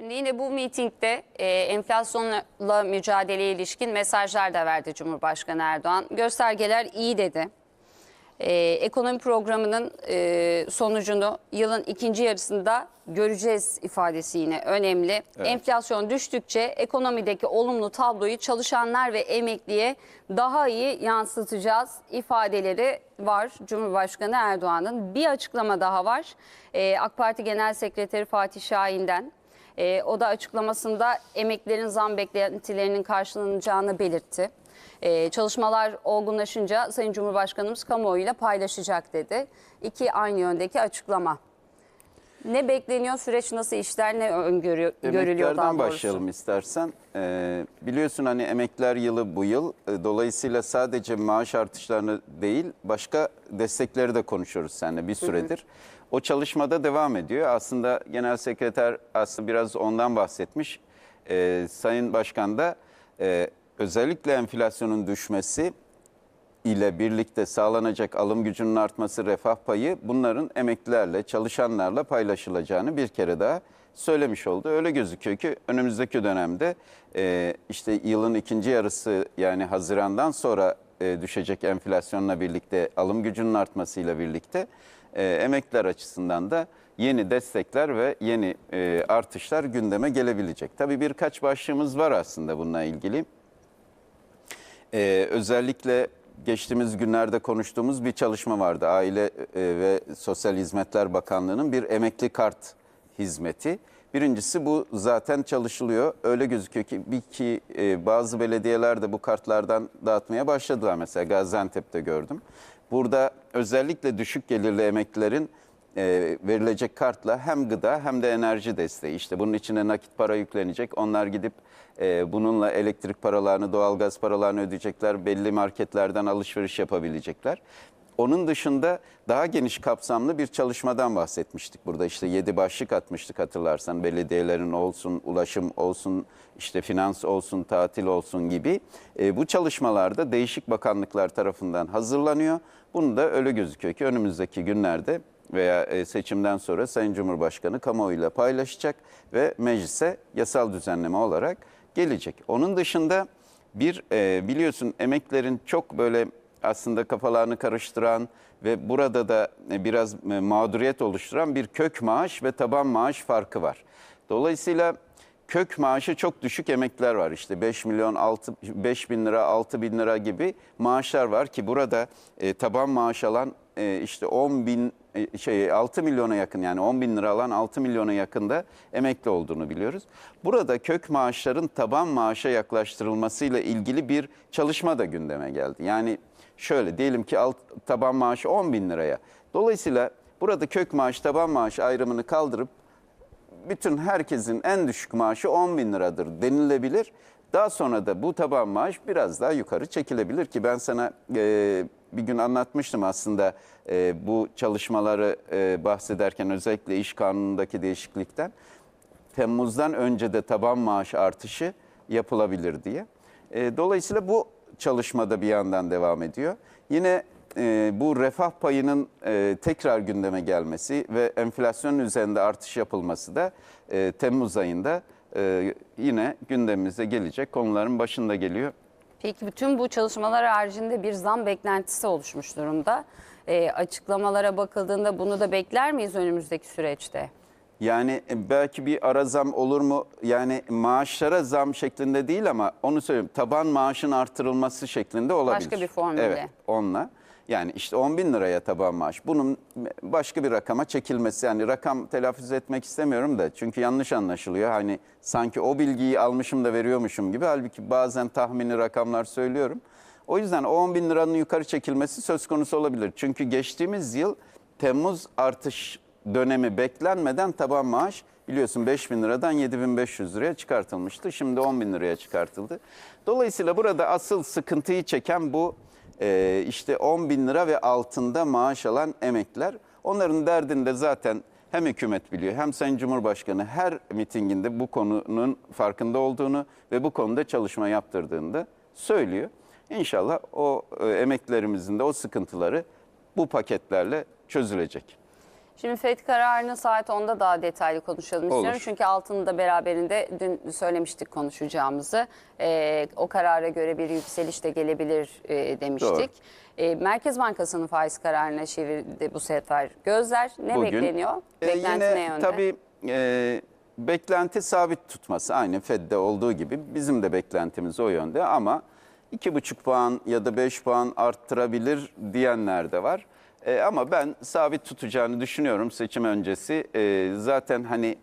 Şimdi yine bu mitingde e, enflasyonla mücadeleye ilişkin mesajlar da verdi Cumhurbaşkanı Erdoğan. Göstergeler iyi dedi. E, ekonomi programının e, sonucunu yılın ikinci yarısında göreceğiz ifadesi yine önemli. Enflasyon düştükçe ekonomideki olumlu tabloyu çalışanlar ve emekliye daha iyi yansıtacağız ifadeleri var Cumhurbaşkanı Erdoğan'ın. Bir açıklama daha var. E, AK Parti Genel Sekreteri Fatih Şahin'den. E, o da açıklamasında emeklilerin zam beklentilerinin karşılanacağını belirtti. E, çalışmalar olgunlaşınca Sayın Cumhurbaşkanımız kamuoyuyla paylaşacak dedi. İki aynı yöndeki açıklama. Ne bekleniyor, süreç nasıl işler, ne öngörüyor, görülüyor daha Emeklerden doğrusu? başlayalım istersen. Ee, biliyorsun hani emekler yılı bu yıl. Ee, Dolayısıyla sadece maaş artışlarını değil başka destekleri de konuşuyoruz seninle bir süredir. O çalışmada devam ediyor. Aslında Genel Sekreter aslında biraz ondan bahsetmiş. Ee, Sayın Başkan da e, özellikle enflasyonun düşmesi ile birlikte sağlanacak alım gücünün artması, refah payı bunların emeklilerle, çalışanlarla paylaşılacağını bir kere daha söylemiş oldu. Öyle gözüküyor ki önümüzdeki dönemde e, işte yılın ikinci yarısı yani Haziran'dan sonra e, düşecek enflasyonla birlikte, alım gücünün artmasıyla birlikte e, emekliler açısından da yeni destekler ve yeni e, artışlar gündeme gelebilecek. Tabii birkaç başlığımız var aslında bununla ilgili. Ee, özellikle geçtiğimiz günlerde konuştuğumuz bir çalışma vardı. Aile e, ve Sosyal Hizmetler Bakanlığı'nın bir emekli kart hizmeti. Birincisi bu zaten çalışılıyor. Öyle gözüküyor ki bir ki e, bazı belediyeler de bu kartlardan dağıtmaya başladılar. Mesela Gaziantep'te gördüm. Burada özellikle düşük gelirli emeklilerin e, verilecek kartla hem gıda hem de enerji desteği. İşte bunun içine nakit para yüklenecek. Onlar gidip e, bununla elektrik paralarını, doğalgaz paralarını ödeyecekler. Belli marketlerden alışveriş yapabilecekler. Onun dışında daha geniş kapsamlı bir çalışmadan bahsetmiştik burada. İşte yedi başlık atmıştık hatırlarsan. Belediyelerin olsun, ulaşım olsun, işte finans olsun, tatil olsun gibi. E, bu çalışmalarda değişik bakanlıklar tarafından hazırlanıyor. Bunu da öyle gözüküyor ki önümüzdeki günlerde veya e, seçimden sonra Sayın Cumhurbaşkanı kamuoyuyla paylaşacak ve meclise yasal düzenleme olarak gelecek. Onun dışında bir e, biliyorsun emeklerin çok böyle aslında kafalarını karıştıran ve burada da e, biraz e, mağduriyet oluşturan bir kök maaş ve taban maaş farkı var. Dolayısıyla kök maaşı çok düşük emekliler var. İşte 5 milyon 6 5 bin lira 6 bin lira gibi maaşlar var ki burada e, taban maaş alan e, işte 10 bin e, şey 6 milyona yakın yani 10 bin lira alan 6 milyona yakında emekli olduğunu biliyoruz. Burada kök maaşların taban maaşa yaklaştırılmasıyla ilgili bir çalışma da gündeme geldi. Yani şöyle diyelim ki alt, taban maaşı 10 bin liraya. Dolayısıyla burada kök maaş taban maaş ayrımını kaldırıp bütün herkesin en düşük maaşı 10 bin liradır denilebilir. Daha sonra da bu taban maaş biraz daha yukarı çekilebilir ki ben sana e, bir gün anlatmıştım aslında e, bu çalışmaları e, bahsederken özellikle iş kanunundaki değişiklikten. Temmuz'dan önce de taban maaş artışı yapılabilir diye. E, dolayısıyla bu çalışmada bir yandan devam ediyor. Yine e, bu refah payının e, tekrar gündeme gelmesi ve enflasyonun üzerinde artış yapılması da e, Temmuz ayında e, yine gündemimize gelecek konuların başında geliyor. Peki bütün bu çalışmalar haricinde bir zam beklentisi oluşmuş durumda. E, açıklamalara bakıldığında bunu da bekler miyiz önümüzdeki süreçte? Yani e, belki bir ara zam olur mu? Yani maaşlara zam şeklinde değil ama onu söyleyeyim. Taban maaşın artırılması şeklinde olabilir. Başka bir formülle. Evet, onunla. Yani işte 10 bin liraya taban maaş. Bunun başka bir rakama çekilmesi. Yani rakam telaffuz etmek istemiyorum da. Çünkü yanlış anlaşılıyor. Hani sanki o bilgiyi almışım da veriyormuşum gibi. Halbuki bazen tahmini rakamlar söylüyorum. O yüzden o 10 bin liranın yukarı çekilmesi söz konusu olabilir. Çünkü geçtiğimiz yıl Temmuz artış dönemi beklenmeden taban maaş biliyorsun 5 bin liradan 7500 liraya çıkartılmıştı. Şimdi 10 bin liraya çıkartıldı. Dolayısıyla burada asıl sıkıntıyı çeken bu e, işte 10 bin lira ve altında maaş alan emekliler. Onların derdinde zaten hem hükümet biliyor hem Sayın Cumhurbaşkanı her mitinginde bu konunun farkında olduğunu ve bu konuda çalışma yaptırdığını da söylüyor. İnşallah o e, emeklilerimizin de o sıkıntıları bu paketlerle çözülecek. Şimdi FED kararını saat 10'da daha detaylı konuşalım Olur. istiyorum. Çünkü altını da beraberinde dün söylemiştik konuşacağımızı. Ee, o karara göre bir yükseliş de gelebilir e, demiştik. Ee, Merkez Bankası'nın faiz kararına çevirdi bu sefer gözler. Ne Bugün. bekleniyor? E, Beklenti yine ne yönde? Tabii e, beklenti sabit tutması aynı Fed'de olduğu gibi bizim de beklentimiz o yönde ama 2,5 puan ya da 5 puan arttırabilir diyenler de var. E, ama ben sabit tutacağını düşünüyorum seçim öncesi. E, zaten hani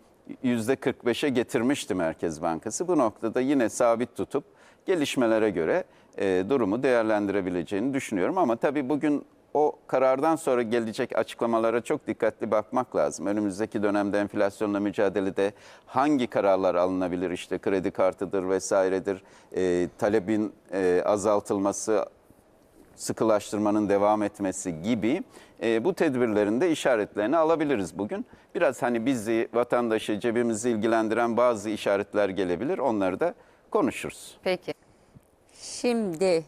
%45'e getirmişti Merkez Bankası. Bu noktada yine sabit tutup gelişmelere göre e, durumu değerlendirebileceğini düşünüyorum. Ama tabii bugün o karardan sonra gelecek açıklamalara çok dikkatli bakmak lazım. Önümüzdeki dönemde enflasyonla mücadelede hangi kararlar alınabilir? İşte kredi kartıdır vesairedir, e, talebin e, azaltılması, sıkılaştırmanın devam etmesi gibi e, bu tedbirlerin de işaretlerini alabiliriz bugün. Biraz hani bizi, vatandaşı, cebimizi ilgilendiren bazı işaretler gelebilir. Onları da konuşuruz. Peki. Şimdi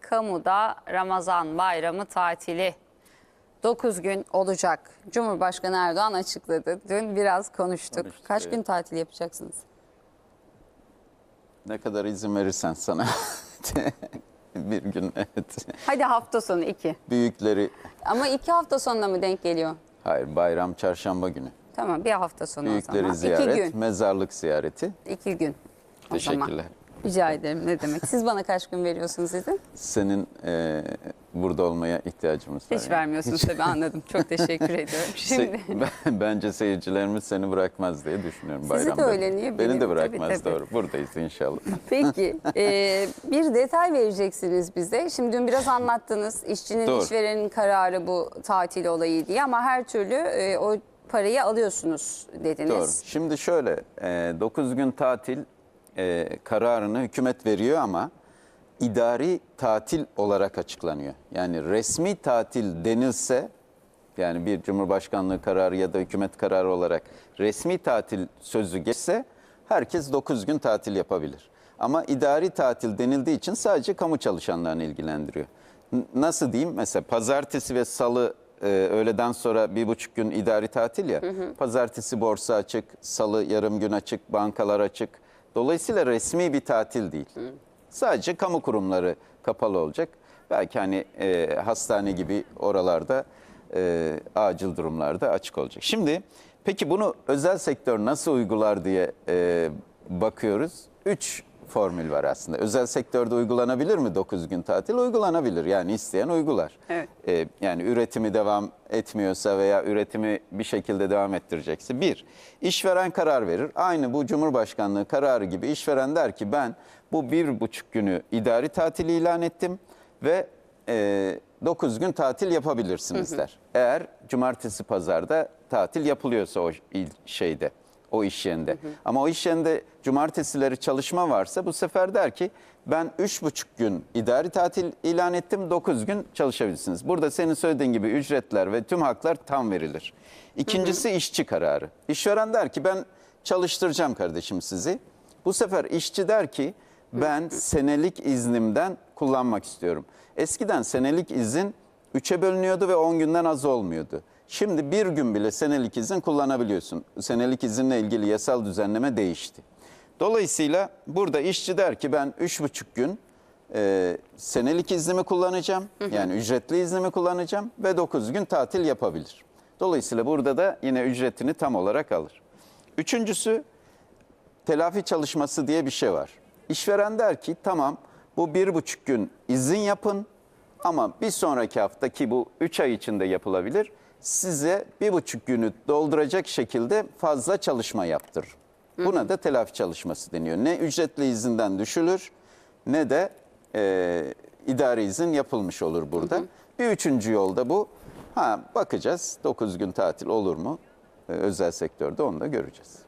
kamuda Ramazan bayramı tatili 9 gün olacak. Cumhurbaşkanı Erdoğan açıkladı. Dün biraz konuştuk. Konuştuk, Kaç evet. gün tatil yapacaksınız? Ne kadar izin verirsen sana. bir gün evet. Hadi hafta sonu iki. Büyükleri, Ama iki hafta sonuna mı denk geliyor? hayır bayram çarşamba günü. Tamam bir hafta sonu o Büyükleri zaman. ziyaret, İki gün. mezarlık ziyareti. İki gün. O zaman. Teşekkürler. Rica ederim ne demek. Siz bana kaç gün veriyorsunuz izin? Senin e, burada olmaya ihtiyacımız var. Hiç yani. vermiyorsunuz tabii anladım. Çok teşekkür ediyorum. Şimdi ben- bence seyircilerimiz seni bırakmaz diye düşünüyorum Sizi de bayramda. öyle, niye? Beni Benim- de tabii, bırakmaz tabii. doğru. Buradayız inşallah. Peki e, bir detay vereceksiniz bize. Şimdi dün biraz anlattınız işçinin Doğru. işverenin kararı bu tatil olayı diye ama her türlü e, o parayı alıyorsunuz dediniz. Doğru. Şimdi şöyle 9 gün tatil e, kararını hükümet veriyor ama idari tatil olarak açıklanıyor. Yani resmi tatil denilse yani bir cumhurbaşkanlığı kararı ya da hükümet kararı olarak resmi tatil sözü geçse herkes 9 gün tatil yapabilir. Ama idari tatil denildiği için sadece kamu çalışanlarını ilgilendiriyor. N- Nasıl diyeyim? Mesela pazartesi ve salı e, öğleden sonra bir buçuk gün idari tatil ya. Pazartesi borsa açık, salı yarım gün açık, bankalar açık. Dolayısıyla resmi bir tatil değil. Sadece kamu kurumları kapalı olacak. Belki hani e, hastane gibi oralarda e, acil durumlarda açık olacak. Şimdi peki bunu özel sektör nasıl uygular diye e, bakıyoruz. Üç formül var aslında. Özel sektörde uygulanabilir mi 9 gün tatil? Uygulanabilir. Yani isteyen uygular. Evet. E, yani üretimi devam etmiyorsa veya üretimi bir şekilde devam ettirecekse bir, işveren karar verir. Aynı bu Cumhurbaşkanlığı kararı gibi işveren der ki ben bu bir buçuk günü idari tatil ilan ettim ve e, 9 gün tatil yapabilirsiniz der. Eğer cumartesi pazarda tatil yapılıyorsa o şeyde o iş yerinde. Ama o iş yerinde cumartesileri çalışma varsa bu sefer der ki ben üç buçuk gün idari tatil ilan ettim 9 gün çalışabilirsiniz. Burada senin söylediğin gibi ücretler ve tüm haklar tam verilir. İkincisi işçi kararı. İşveren der ki ben çalıştıracağım kardeşim sizi. Bu sefer işçi der ki ben senelik iznimden kullanmak istiyorum. Eskiden senelik izin 3'e bölünüyordu ve 10 günden az olmuyordu. Şimdi bir gün bile senelik izin kullanabiliyorsun. Senelik izinle ilgili yasal düzenleme değişti. Dolayısıyla burada işçi der ki ben 3,5 gün e, senelik iznimi kullanacağım. Yani ücretli iznimi kullanacağım ve 9 gün tatil yapabilir. Dolayısıyla burada da yine ücretini tam olarak alır. Üçüncüsü telafi çalışması diye bir şey var. İşveren der ki tamam bu bir buçuk gün izin yapın ama bir sonraki hafta ki bu üç ay içinde yapılabilir size bir buçuk günü dolduracak şekilde fazla çalışma yaptır. Buna da telafi çalışması deniyor. Ne ücretli izinden düşülür ne de e, idari izin yapılmış olur burada. Bir üçüncü yolda bu. Ha bakacağız 9 gün tatil olur mu? E, özel sektörde onu da göreceğiz.